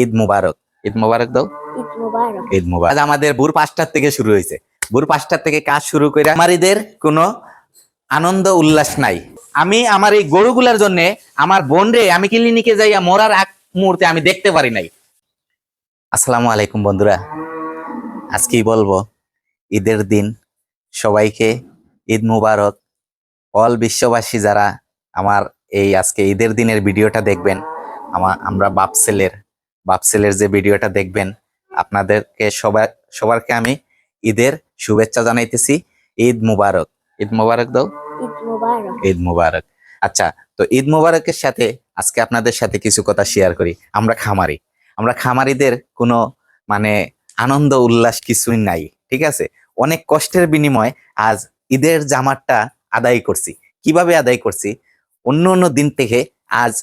ঈদ মুবারক। ঈদ মুবারক দাও। ঈদ মুবারক। ঈদ মুবারক। আজ আমাদের ভোর পাঁচটার থেকে শুরু হয়েছে। ভোর পাঁচটার থেকে কাজ শুরু করে আমারিদের কোনো আনন্দ উল্লাস নাই। আমি আমার এই গরুগুলার জন্য আমার বোন রে আমি ক্লিনিকে যাইয়া মরার এক মুহূর্তে আমি দেখতে পারি নাই। আসসালামু আলাইকুম বন্ধুরা। আজকেই বলব ঈদের দিন সবাইকে ঈদ মুবারক। অল বিশ্ববাসী যারা আমার এই আজকে ঈদের দিনের ভিডিওটা দেখবেন আমার আমরা বাপসেলের বাপসেলের যে ভিডিওটা দেখবেন আপনাদেরকে সবার সবারকে আমি ঈদের শুভেচ্ছা জানাইতেছি। ঈদ মুবারক। ঈদ মুবারক দাও। ঈদ মুবারক। ঈদ মুবারক। আচ্ছা তো ঈদ মুবারকের সাথে আজকে আপনাদের সাথে কিছু কথা শেয়ার করি। আমরা খামারি। আমরা খামারিদের কোনো মানে আনন্দ উল্লাস কিছুই নাই ঠিক আছে? অনেক কষ্টের বিনিময় আজ ঈদের জামারটা আদায় করছি। কীভাবে আদায় করছি? অন্য অন্য দিন থেকে আজ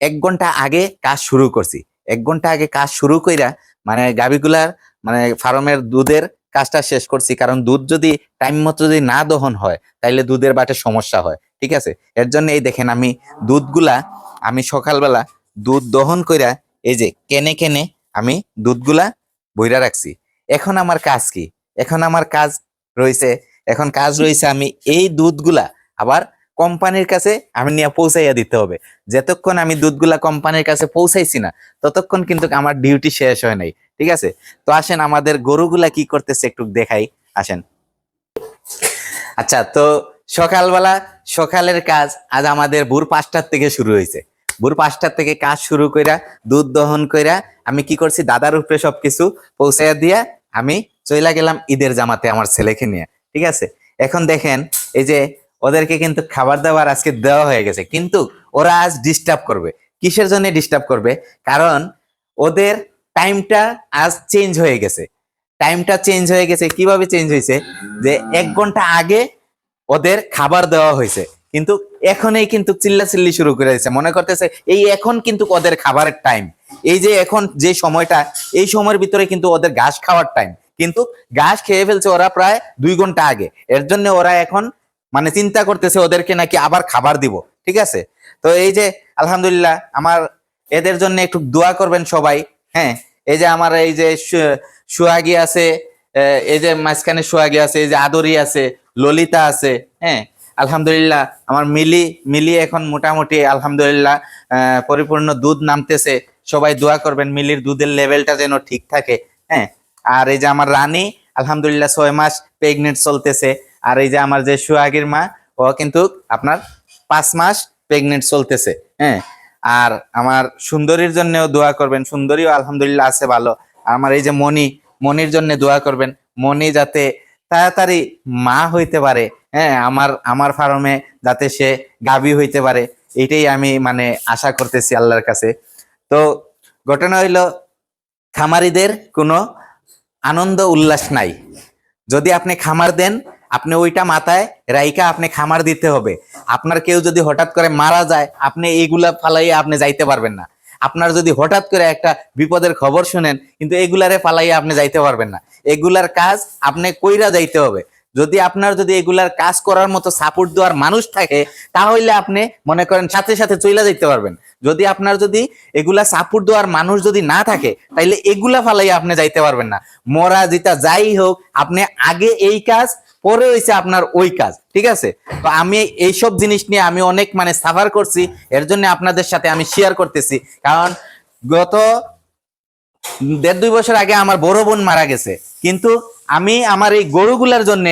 এক ঘণ্টা আগে কাজ শুরু করছি। এক ঘণ্টা আগে কাজ শুরু কইরা মানে গাবিগুলার মানে ফার্মের দুধের কাজটা শেষ করছি। কারণ দুধ যদি, টাইম মতো যদি না দহন হয়, তাইলে দুধের বাটে সমস্যা হয়। ঠিক আছে? এর জন্য এই দেখেন আমি দুধগুলা, আমি সকালবেলা দুধ দহন কইরা, এই যে কেনে কেনে আমি দুধগুলা বইরা রাখছি। এখন আমার কাজ কি? এখন আমার কাজ রয়েছে এখন কাজ রয়েছে আমি এই দুধগুলা আবার কোম্পানির কাছে আমি নিয়ে পৌঁছাইয়া দিতে হবে। যতক্ষণ আমি দুধগুলা কোম্পানির কাছে পৌঁছাইছি না, ততক্ষণ কিন্তু আমার ডিউটি শেষ হয় নাই, ঠিক আছে? তো আসেন, আমাদের গরুগুলা কি করতেছে একটু দেখাই, আসেন। আচ্ছা তো সকালবেলা, সকালের কাজ আজ আমাদের ভোর পাঁচটার থেকে শুরু হয়েছে। ভোর পাঁচটার থেকে কাজ শুরু কইরা, দুধ দহন কইরা, আমি কি করছি, দাদার উপরে সবকিছু পৌঁছাইয়া দিয়া আমি চইলা গেলাম ঈদের জামাতে আমার ছেলেকে নিয়ে, ঠিক আছে? এখন দেখেন, এই যে ওদেরকে কিন্তু খাবার দাবার আজকে দেওয়া হয়ে গেছে। কিন্তু ওরা আজ ডিস্টার্ব করবে। কিসের জন্য ডিস্টার্ব করবে? কারণ ওদের টাইমটা আজ চেঞ্জ হয়ে গেছে। টাইমটা চেঞ্জ হয়ে গেছে। কীভাবে চেঞ্জ হয়েছে? যে এক ঘণ্টা আগে ওদের খাবার দেওয়া হয়েছে। কিন্তু এখনই কিন্তু চিল্লাচিল্লি শুরু করে দিয়েছে। মনে করতেছে, এই এখন কিন্তু ওদের খাবারের টাইম এই যে এখন যে সময়টা, এই সময়ের ভিতরে কিন্তু ওদের ঘাস খাওয়ার টাইম কিন্তু ঘাস খেয়ে ফেলছে ওরা প্রায় দুই ঘণ্টা আগে। এর জন্য ওরা এখন মানে চিন্তা করতেছে ওদেরকে নাকি আবার খাবার দিব, ঠিক আছে? তো এই যে, আলহামদুলিল্লাহ, আমার এদের জন্য একটু দোয়া করবেন সবাই হ্যাঁ? এই যে আমার এই যে সুহাগী আছে এই যে মাঝখানে সুহাগী আছে, এই যে আদরি আছে, ললিতা আছে হ্যাঁ? আলহামদুলিল্লাহ, আমার মিলি মিলি এখন মোটামুটি, আলহামদুলিল্লাহ পরিপূর্ণ দুধ নামতেছে, সবাই দোয়া করবেন মিলির দুধের লেভেলটা যেন ঠিক থাকে হ্যাঁ? আর এই যে আমার রানী, আলহামদুলিল্লাহ ছয় মাস প্রেগনেন্ট চলতেছে আর এই যে আমার যে সুহাগীর মা, ও কিন্তু আপনার পাঁচ মাস প্রেগনেন্ট চলতেছে হ্যাঁ? আর আমার সুন্দরীর জন্যও দোয়া করবেন, সুন্দরীও আলহামদুলিল্লাহ আছে ভালো। আমার এই যে মণি মনির জন্য দোয়া করবেন মনি যাতে তাড়াতাড়ি মা হইতে পারে হ্যাঁ? আমার আমার ফার্মে যাতে সে গাবি হইতে পারে এটাই আমি মানে আশা করতেছি আল্লাহর কাছে। তো ঘটনা হইল, খামারিদের কোনো আনন্দ উল্লাস নাই। যদি আপনি খামার দেন আপনি ওইটা মাথায় রাইকা আপনি খামার দিতে হবে। আপনার কেউ যদি হঠাৎ করে মারা যায়, আপনি এইগুলা ফালাইয়া আপনি যাইতে পারবেন না। আপনার যদি হঠাৎ করে একটা বিপদের খবর শুনেন, কিন্তু এগুলারে ফালাইয়া আপনি যাইতে পারবেন না। এগুলার কাজ আপনি কইরা যাইতে হবে। যদি আপনার যদি এগুলার কাজ করার মতো সাপোর্ট দেওয়ার মানুষ থাকে তাহলে আপনি মনে করেন সাথে সাথে চইলা যাইতে পারবেন। যদি আপনার যদি এগুলা সাপোর্ট দেওয়ার মানুষ যদি না থাকে, তাইলে এগুলা ফালাইয়া আপনি যাইতে পারবেন না। মরা যেটা যাই হোক, আপনি আগে এই কাজ পরে হয়েছে আপনার ওই কাজ, ঠিক আছে? তো আমি এইসব জিনিস নিয়ে আমি অনেক মানে সাফার করছি, এর জন্য আপনাদের সাথে আমি শেয়ার করতেছি। কারণ গত দেড় দুই বছর আগে আমার বড় বোন মারা গেছে। কিন্তু আমি আমার এই গরুগুলার জন্য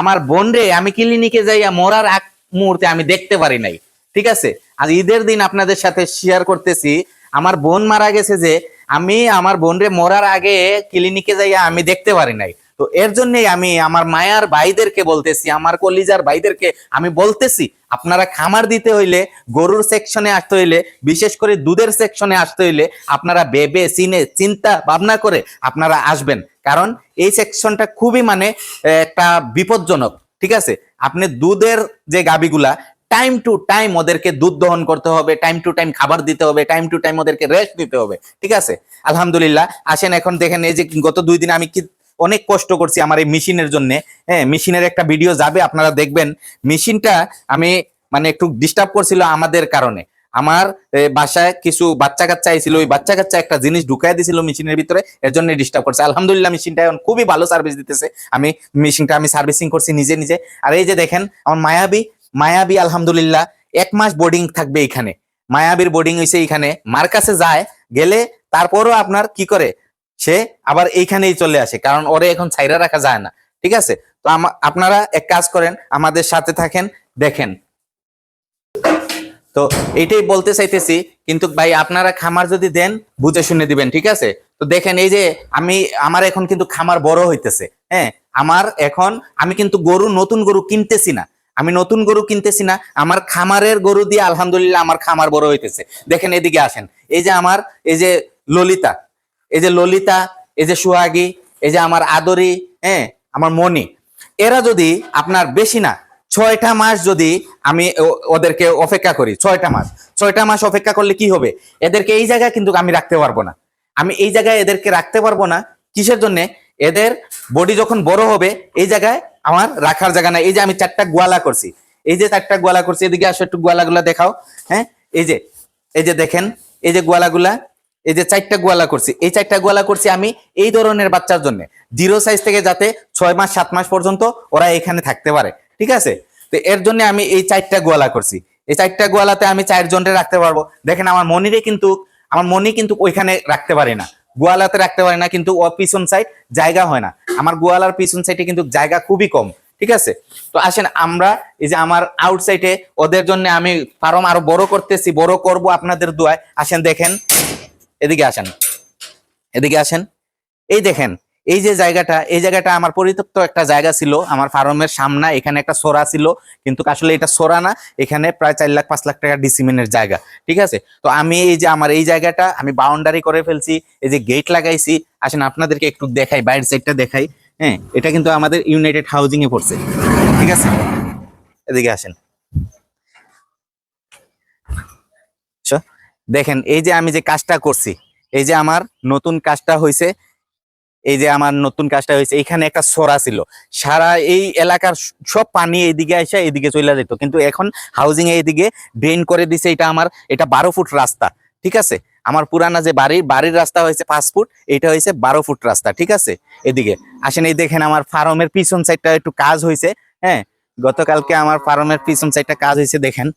আমার বোন রে আমি ক্লিনিকে যাইয়া মরার এক মুহূর্তে আমি দেখতে পারি নাই, ঠিক আছে? আর ঈদের দিন আপনাদের সাথে শেয়ার করতেছি, আমার বোন মারা গেছে যে আমি আমার বোন রে মরার আগে ক্লিনিকে যাইয়া আমি দেখতে পারি নাই। তো এর জন্যই আমি আমার মায়ার ভাইদেরকে বলতেছি, আমার কলিজার ভাইদেরকে আমি বলতেছি, আপনারা খামার দিতে হইলে, গরুর সেকশনে আসতে হইলে, বিশেষ করে দুধের সেকশনে আসতে হইলে, আপনারা বেবে চিনে, চিন্তা, ভাবনা করে আপনারা আসবেন। কারণ এই সেকশনটা খুবই মানে একটা বিপজ্জনক, ঠিক আছে? আপনি দুধের যে গাবিগুলা টাইম টু টাইম ওদেরকে দুধ দহন করতে হবে টাইম টু টাইম খাবার দিতে হবে টাইম টু টাইম ওদেরকে রেস্ট দিতে হবে, ঠিক আছে? আলহামদুলিল্লাহ, আসেন এখন দেখেন, এই যে গত দুই দিন আমি কি অনেক কষ্ট করছি আমার এই মেশিনের জন্য। হ্যাঁ মেশিনের একটা ভিডিও যাবে, আপনারা দেখবেন। মেশিনটা আমি মানে একটু ডিস্টার্ব করছিল আমাদের কারণে। আমার বাসায় কিছু বাচ্চা কাচ্চা আইছিল, ওই বাচ্চা কাচ্চা একটা জিনিস ঢুকাই দিছিল মেশিনের ভিতরে, এর জন্য ডিস্টার্ব করছে। আলহামদুলিল্লাহ, মেশিনটা এখন খুবই ভালো সার্ভিস দিতেছে। আমি মেশিনটা আমি সার্ভিসিং করছি নিজে নিজে। আর এই যে দেখেন, আমার মায়াবী মায়াবী আলহামদুলিল্লাহ, এক মাস বোর্ডিং থাকবে এখানে। মায়াবীর বোর্ডিং হয়েছে এখানে। মার কাছে যায়, গেলে তারপরও আপনার কি করে? সে আবার এইখানেই চলে আসে, কারণ ওরে এখন ছাইরা রাখা যায় না, ঠিক আছে? তো আপনারা এক কাজ করেন, আমাদের সাথে থাকেন, দেখেন। তো এইটাই বলতে চাইতেছি, কিন্তু ভাই আপনারা খামার যদি দেন, বুঝে শুনে দিবেন, ঠিক আছে? তো দেখেন এই যে আমি, আমার এখন কিন্তু খামার বড় হইতেছে হ্যাঁ? আমার এখন, আমি কিন্তু গরু, নতুন গরু কিনতেছি না। আমি নতুন গরু কিনতেছি না, আমার খামারের গরু দিয়ে আলহামদুলিল্লাহ আমার খামার বড় হইতেছে। দেখেন এদিকে আসেন, এই যে আমার, এই যে ললিতা এই যে ললিতা, এই যে সোহাগী, এই যে আমার আদরি হ্যাঁ আমার মনি এরা যদি আপনার বেশি না, ছয়টা মাস যদি আমি ওদেরকে অপেক্ষা করি, ছয়টা মাস। ছয়টা মাস অপেক্ষা করলে কি হবে? এদেরকে এই জায়গায় কিন্তু আমি রাখতে পারব না। আমি এই জায়গায় এদেরকে রাখতে পারব না। কিসের জন্য? এদের বডি যখন বড় হবে, এই জায়গায় আমার রাখার জায়গা নাই। এই যে আমি চারটা গোয়ালা করছি, এই যে চারটা গোয়ালা করছি, এদিকে আসো একটু গোয়ালাগুলা দেখাও হ্যাঁ এই যে এই যে দেখেন, এই যে গোয়ালাগুলা এই যে চারটা গোয়ালা করছি, এই চারটা গোয়ালা করছি আমি এই ধরনের বাচ্চার জন্য। জিরো সাইজ থেকে যাতে ছয় মাস, সাত মাস পর্যন্ত ওরা এখানে থাকতে পারে। ঠিক আছে? তো এর জন্য আমি এই চারটা গোয়ালা করছি। এই চারটা গোয়ালাতে আমি চারজনকে রাখতে পারব। দেখেন আমার মনিরে কিন্তু, আমার মনি কিন্তু ওইখানে রাখতে পারি না। গোয়ালাতে রাখতে পারি না, কিন্তু ও পিছন সাইড জায়গা হয় না। আমার গোয়ালার পিছন সাইডে কিন্তু জায়গা খুবই কম। ঠিক আছে? তো আসেন আমরা, এই যে আমার আউটসাইডে ওদের জন্য আমি ফার্ম আরও বড় করতেছি, বড় করব আপনাদের দোয়ায়। আসেন দেখেন। এদিকে আসেন। এদিকে আসেন। এই দেখেন, এই যে জায়গাটা, এই জায়গাটা আমার পরিত্যক্ত একটা জায়গা ছিল। আমার ফার্মের সামনে এখানে একটা সোরা ছিল, কিন্তু আসলে এটা সোরা না, এখানে প্রায় চার লাখ, পাঁচ লাখ টাকা ডিসিমেন্টের জায়গা, ঠিক আছে? তো আমি এই যে আমার এই জায়গাটা, আমি বাউন্ডারি করে ফেলছি, এই যে গেট লাগাইছি। আসেন, আপনাদেরকে একটু দেখাই, বাইরের সাইডটা দেখাই। হ্যাঁ এটা কিন্তু আমাদের ইউনাইটেড হাউজিং এ পড়ছে, ঠিক আছে? এদিকে আসেন আচ্ছা, দেখেন, এই যে আমি যে কাজটা করছি, এই যে আমার নতুন কাজটা হয়েছে এই যে আমার নতুন কাজটা হয়েছে এখানে একটা সরা ছিল। সারা এই এলাকার সব পানি এইদিকে এসে এইদিকে চলে যেত কিন্তু এখন হাউজিং এইদিকে ড্রেন করে দিছে, এটা আমার, এটা বারো ফুট রাস্তা, ঠিক আছে? আমার পুরানা যে বাড়ি, বাড়ির রাস্তা হয়েছে পাঁচ ফুট, এটা হয়েছে বারো ফুট রাস্তা, ঠিক আছে? এদিকে, আসেন এই দেখেন আমার ফার্মের পিছন সাইডটা একটু কাজ হয়েছে হ্যাঁ? গতকালকে আমার ফার্মের পিছন সাইডটা কাজ হয়েছে দেখেন।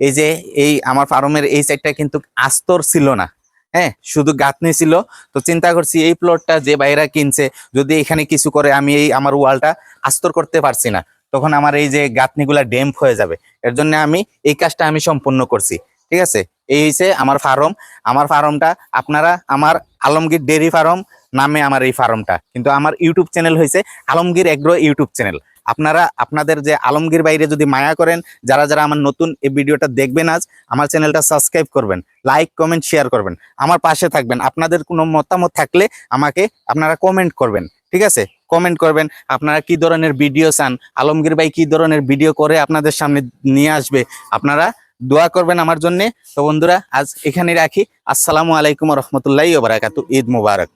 এই যে এই আমার ফার্মের এই সাইডটা কিন্তু আস্তর ছিল না। হ্যাঁ শুধু গাঁথনি ছিল। তো চিন্তা করছি এই প্লটটা যে বাইরা কিনছে, যদি এখানে কিছু করে আমি এই আমার ওয়ালটা আস্তর করতে পারছি না, তখন আমার এই যে গাঁথনিগুলা ডেম্প হয়ে যাবে। এর জন্য আমি এই কাজটা আমি সম্পূর্ণ করছি। ঠিক আছে? এই হয়েছে আমার ফার্ম। আমার ফার্মটা আপনারা আমার আলমগীর ডেরি ফার্ম নামে আমার এই ফার্মটা। কিন্তু আমার ইউটিউব চ্যানেল হয়েছে আলমগীর এগ্রো ইউটিউব চ্যানেল। আপনারা, আপনাদের যে আলমগীর বাইরে যদি মায়া করেন, যারা যারা আমার নতুন এই ভিডিওটা দেখবেন আজ, আমার চ্যানেলটা সাবস্ক্রাইব করবেন লাইক কমেন্ট শেয়ার করবেন, আমার পাশে থাকবেন। আপনাদের কোনো মতামত থাকলে আমাকে আপনারা কমেন্ট করবেন, ঠিক আছে? কমেন্ট করবেন, আপনারা কি ধরনের ভিডিও চান, আলমগীর ভাই কি ধরনের ভিডিও করে আপনাদের সামনে নিয়ে আসবে, আপনারা দোয়া করবেন আমার জন্যে। তো বন্ধুরা, আজ এখানে রাখি। আসসালামু আলাইকুম রহমতুল্লাহ বারাকাতু। ঈদ মুবারক।